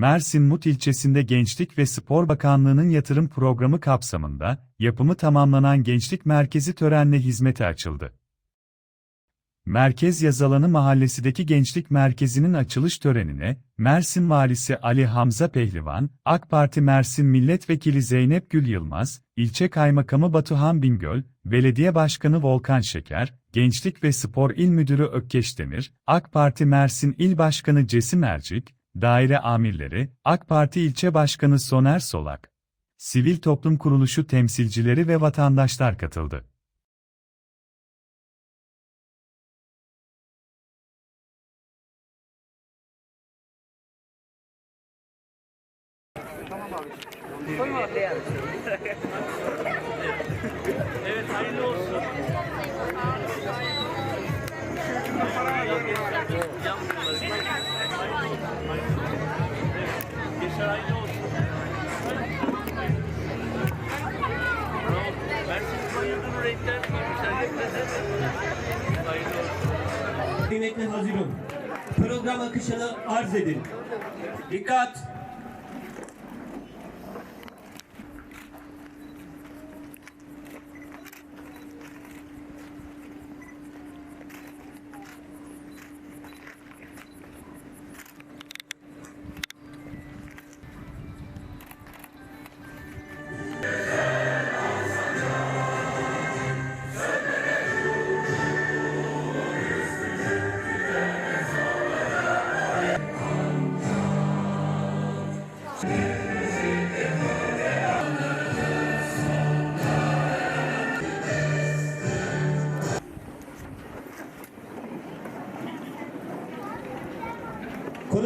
Mersin Mut ilçesinde Gençlik ve Spor Bakanlığı'nın yatırım programı kapsamında, yapımı tamamlanan Gençlik Merkezi törenle hizmete açıldı. Merkez Yazalanı Mahallesi'deki Gençlik Merkezi'nin açılış törenine, Mersin Valisi Ali Hamza Pehlivan, AK Parti Mersin Milletvekili Zeynep Gül Yılmaz, İlçe Kaymakamı Batuhan Bingöl, Belediye Başkanı Volkan Şeker, Gençlik ve Spor İl Müdürü Ökkeş Demir, AK Parti Mersin İl Başkanı Cesim Ercik, daire amirleri, AK Parti İlçe Başkanı Soner Solak, sivil toplum kuruluşu temsilcileri ve vatandaşlar katıldı. Evet hayırlı olsun. Kıymetli hazırım. Program akışını arz edin. Dikkat!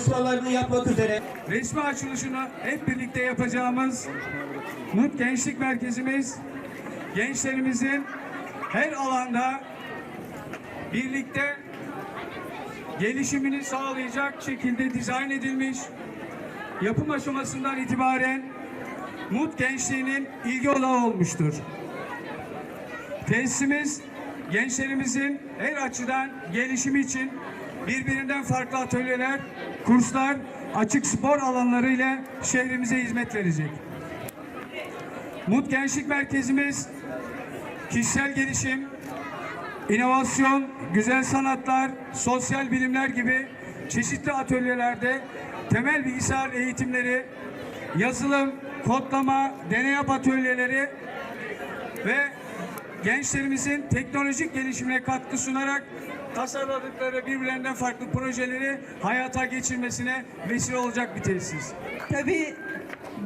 Konuşmalarını yapmak üzere Resmi açılışını hep birlikte yapacağımız Mut Gençlik Merkezimiz gençlerimizin her alanda birlikte gelişimini sağlayacak şekilde dizayn edilmiş. Yapım aşamasından itibaren Mut gençliğinin ilgi odağı olmuştur. Tesisimiz gençlerimizin her açıdan gelişimi için birbirinden farklı atölyeler, kurslar, açık spor alanları ile şehrimize hizmet verecek. Mut Gençlik Merkezimiz kişisel gelişim, inovasyon, güzel sanatlar, sosyal bilimler gibi çeşitli atölyelerde temel bilgisayar eğitimleri, yazılım, kodlama, deney atölyeleri ve gençlerimizin teknolojik gelişimine katkı sunarak tasarladıkları birbirlerinden farklı projeleri hayata geçirmesine vesile olacak bir tesis. Tabii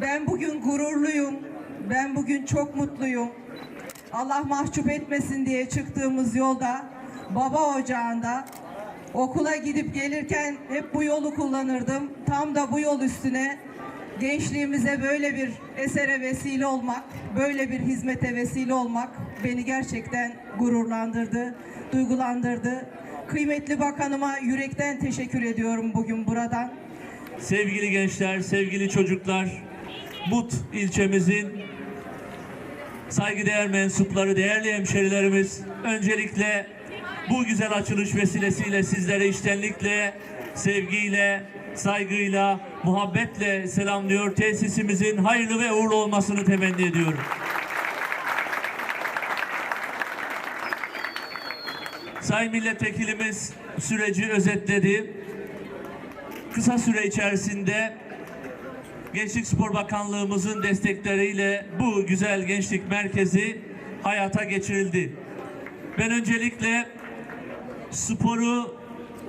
ben bugün gururluyum. Ben bugün çok mutluyum. Allah mahcup etmesin diye çıktığımız yolda baba ocağında okula gidip gelirken hep bu yolu kullanırdım. Tam da bu yol üstüne gençliğimize böyle bir esere vesile olmak, böyle bir hizmete vesile olmak beni gerçekten gururlandırdı, duygulandırdı. Kıymetli bakanıma yürekten teşekkür ediyorum bugün buradan. Sevgili gençler, sevgili çocuklar, Mut ilçemizin saygıdeğer mensupları, değerli hemşerilerimiz, öncelikle bu güzel açılış vesilesiyle sizlere içtenlikle, sevgiyle, saygıyla, muhabbetle selamlıyor. Tesisimizin hayırlı ve uğurlu olmasını temenni ediyorum. Sayın Milletvekilimiz süreci özetledi. Kısa süre içerisinde Gençlik Spor Bakanlığımızın destekleriyle bu güzel gençlik merkezi hayata geçirildi. Ben öncelikle sporu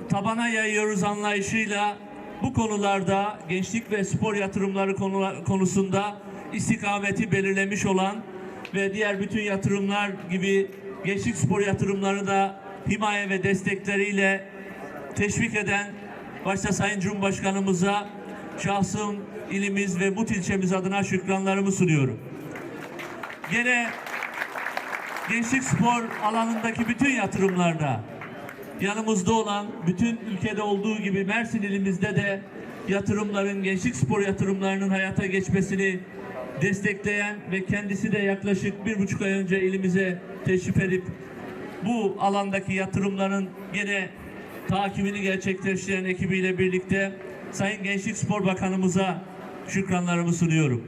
tabana yayıyoruz anlayışıyla bu konularda gençlik ve spor yatırımları konu- konusunda istikameti belirlemiş olan ve diğer bütün yatırımlar gibi gençlik spor yatırımları da himaye ve destekleriyle teşvik eden başta Sayın Cumhurbaşkanımıza şahsım ilimiz ve Mut ilçemiz adına şükranlarımı sunuyorum. Gene gençlik spor alanındaki bütün yatırımlarda yanımızda olan bütün ülkede olduğu gibi Mersin ilimizde de yatırımların, gençlik spor yatırımlarının hayata geçmesini destekleyen ve kendisi de yaklaşık bir buçuk ay önce ilimize teşrif edip bu alandaki yatırımların gene takibini gerçekleştiren ekibiyle birlikte Sayın Gençlik Spor Bakanımıza şükranlarımı sunuyorum.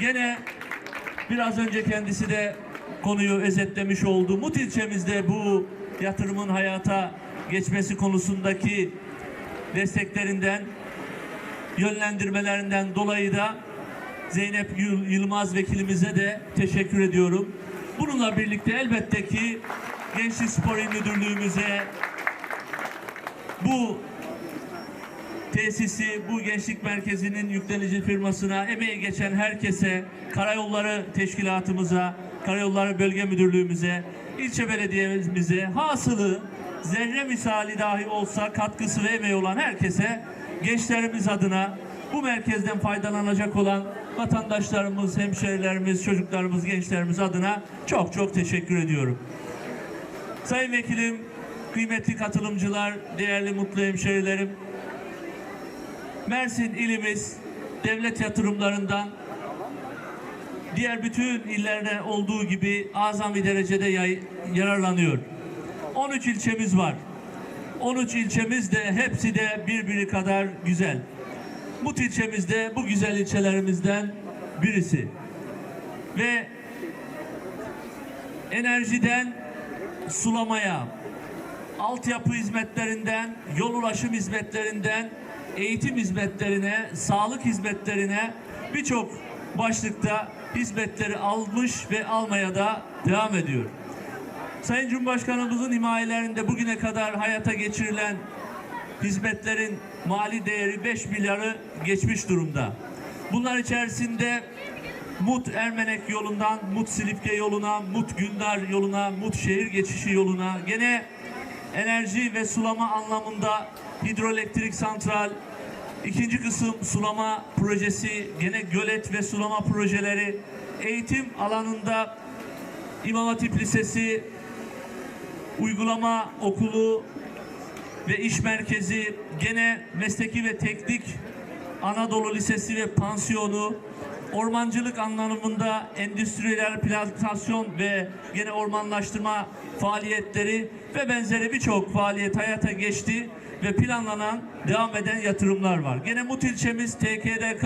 Gene biraz önce kendisi de konuyu özetlemiş oldu. Mut ilçemizde bu yatırımın hayata geçmesi konusundaki desteklerinden, yönlendirmelerinden dolayı da Zeynep Yıl- Yılmaz vekilimize de teşekkür ediyorum. Bununla birlikte elbette ki Gençlik Spor İl Müdürlüğümüze bu tesisi, bu gençlik merkezinin yüklenici firmasına, emeği geçen herkese, Karayolları Teşkilatımıza, Karayolları Bölge Müdürlüğümüze, ilçe belediyemize, hasılı zerre misali dahi olsa katkısı ve emeği olan herkese, gençlerimiz adına bu merkezden faydalanacak olan vatandaşlarımız, hemşerilerimiz, çocuklarımız, gençlerimiz adına çok çok teşekkür ediyorum. Sayın Vekilim, kıymetli katılımcılar, değerli mutlu hemşerilerim, Mersin ilimiz devlet yatırımlarından diğer bütün illerde olduğu gibi azami derecede yay- yararlanıyor. 13 ilçemiz var. 13 ilçemiz de hepsi de birbiri kadar güzel. Mut ilçemiz de bu güzel ilçelerimizden birisi. Ve enerjiden sulamaya, altyapı hizmetlerinden, yol ulaşım hizmetlerinden, eğitim hizmetlerine, sağlık hizmetlerine birçok başlıkta hizmetleri almış ve almaya da devam ediyor. Sayın Cumhurbaşkanımızın himayelerinde bugüne kadar hayata geçirilen hizmetlerin mali değeri 5 milyarı geçmiş durumda. Bunlar içerisinde Mut Ermenek yolundan Mut Silifke yoluna, Mut Gündar yoluna, Mut şehir geçişi yoluna, gene enerji ve sulama anlamında hidroelektrik santral, ikinci kısım sulama projesi, gene gölet ve sulama projeleri, eğitim alanında İmam Hatip Lisesi, uygulama okulu ve iş merkezi, gene mesleki ve teknik Anadolu Lisesi ve pansiyonu, ormancılık anlamında endüstriyel plantasyon ve gene ormanlaştırma faaliyetleri ve benzeri birçok faaliyet hayata geçti ve planlanan devam eden yatırımlar var. Gene Mut ilçemiz TKDK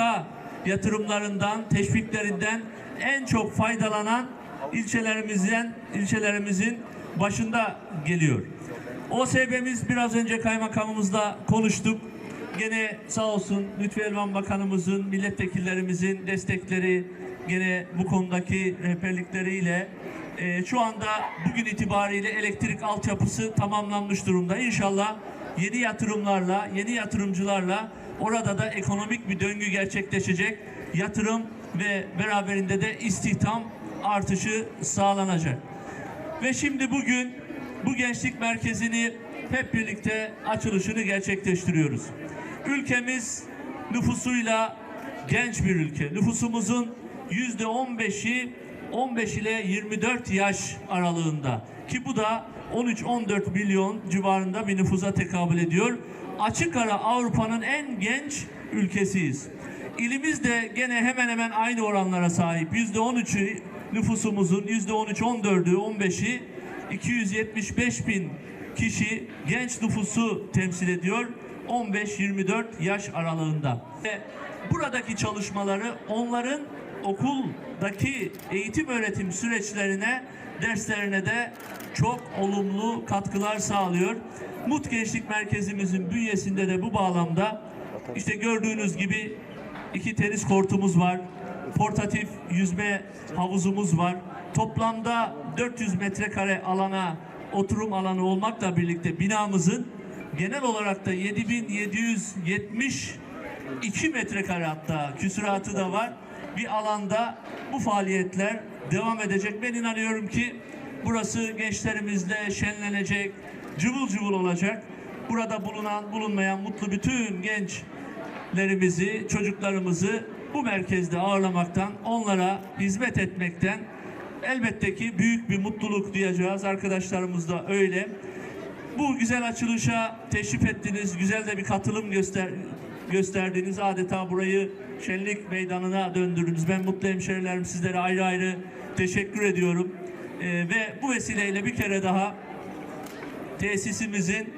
yatırımlarından, teşviklerinden en çok faydalanan ilçelerimizden ilçelerimizin başında geliyor. OSB'miz biraz önce kaymakamımızla konuştuk. Gene sağ olsun Lütfi Elvan Bakanımızın, milletvekillerimizin destekleri, gene bu konudaki rehberlikleriyle e, şu anda bugün itibariyle elektrik altyapısı tamamlanmış durumda. İnşallah yeni yatırımlarla, yeni yatırımcılarla orada da ekonomik bir döngü gerçekleşecek. Yatırım ve beraberinde de istihdam artışı sağlanacak. Ve şimdi bugün bu gençlik merkezini hep birlikte açılışını gerçekleştiriyoruz. Ülkemiz nüfusuyla genç bir ülke. Nüfusumuzun yüzde 15'i 15 ile 24 yaş aralığında ki bu da 13-14 milyon civarında bir nüfusa tekabül ediyor. Açık ara Avrupa'nın en genç ülkesiyiz. İlimiz de gene hemen hemen aynı oranlara sahip. Yüzde 13'ü nüfusumuzun yüzde 13-14'ü 15'i 275 bin kişi genç nüfusu temsil ediyor. 15-24 yaş aralığında. Ve buradaki çalışmaları onların okuldaki eğitim öğretim süreçlerine, derslerine de çok olumlu katkılar sağlıyor. Mut Gençlik Merkezimizin bünyesinde de bu bağlamda işte gördüğünüz gibi iki tenis kortumuz var. Portatif yüzme havuzumuz var. Toplamda 400 metrekare alana oturum alanı olmakla birlikte binamızın genel olarak da 7772 metrekare hatta küsuratı da var. Bir alanda bu faaliyetler devam edecek. Ben inanıyorum ki burası gençlerimizle şenlenecek, cıvıl cıvıl olacak. Burada bulunan, bulunmayan mutlu bütün gençlerimizi, çocuklarımızı bu merkezde ağırlamaktan, onlara hizmet etmekten elbette ki büyük bir mutluluk duyacağız. Arkadaşlarımız da öyle. Bu güzel açılışa teşrif ettiniz. Güzel de bir katılım göster gösterdiniz. Adeta burayı şenlik meydanına döndürdünüz. Ben mutlu hemşerilerim sizlere ayrı ayrı teşekkür ediyorum. Ee, ve bu vesileyle bir kere daha tesisimizin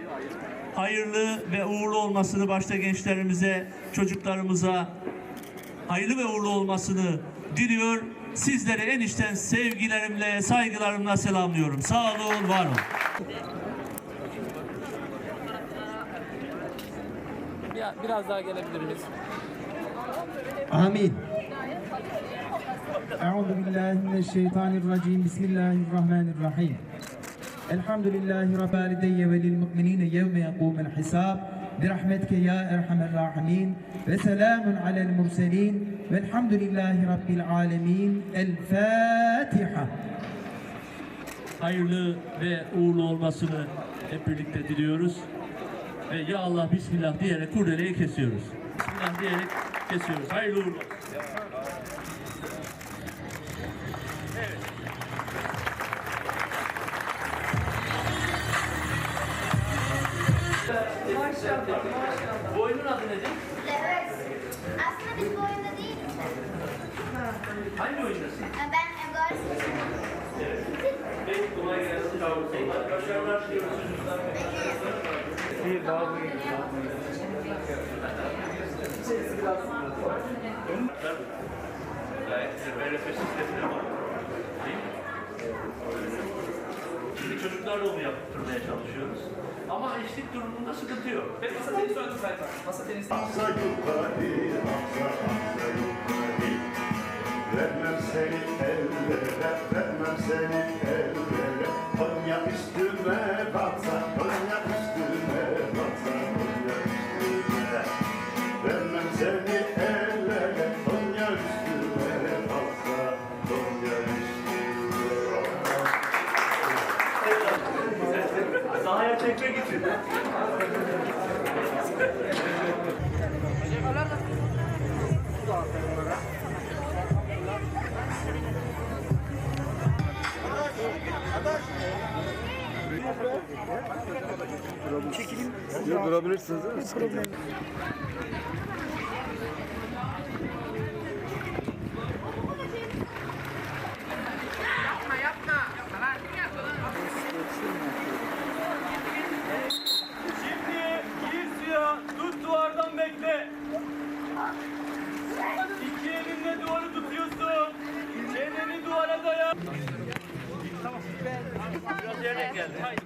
hayırlı ve uğurlu olmasını başta gençlerimize, çocuklarımıza hayırlı ve uğurlu olmasını diliyor. Sizleri en içten sevgilerimle, saygılarımla selamlıyorum. Sağ olun, var olun. Bir- Biraz daha gelebilir miyiz? Amin. أعوذ بالله من الشيطان الرجيم بسم الله الرحمن الرحيم الحمد لله رب والدي وللمؤمنين يوم يقوم الحساب برحمتك يا أرحم الراحمين وسلام على المرسلين والحمد لله رب العالمين الفاتحة hayırlı ve uğurlu olmasını hep birlikte diliyoruz. Ve ya Allah Bismillah diyerek kurdeleyi kesiyoruz. Bismillah diyerek kesiyoruz. Hayırlı uğurlu olsun. Bu oyunun adı nedir? Evet. Aslında biz bu oyunda değiliz. Hangi oyundasın? Ben Ebrar seçiyorum. Peki kolay gelsin. Başarılar diliyoruz çocuklar. Gayet ve. Değil mi? Şimdi çocuklarla onu yaptırmaya çalışıyoruz. Ama eşlik durumunda sıkıntı yok. Peki masa tenisi oynadı zaten. Masa tenisi. Hamza yukarı, Hamza, Hamza yukarı. Vermem seni ellere, vermem seni ellere. Konya üstüme batsa, Şimdi gir suya, tut duvardan bekle. İki elinle duvarı tutuyorsun. Çeneni duvara daya. Biraz yerine geldi.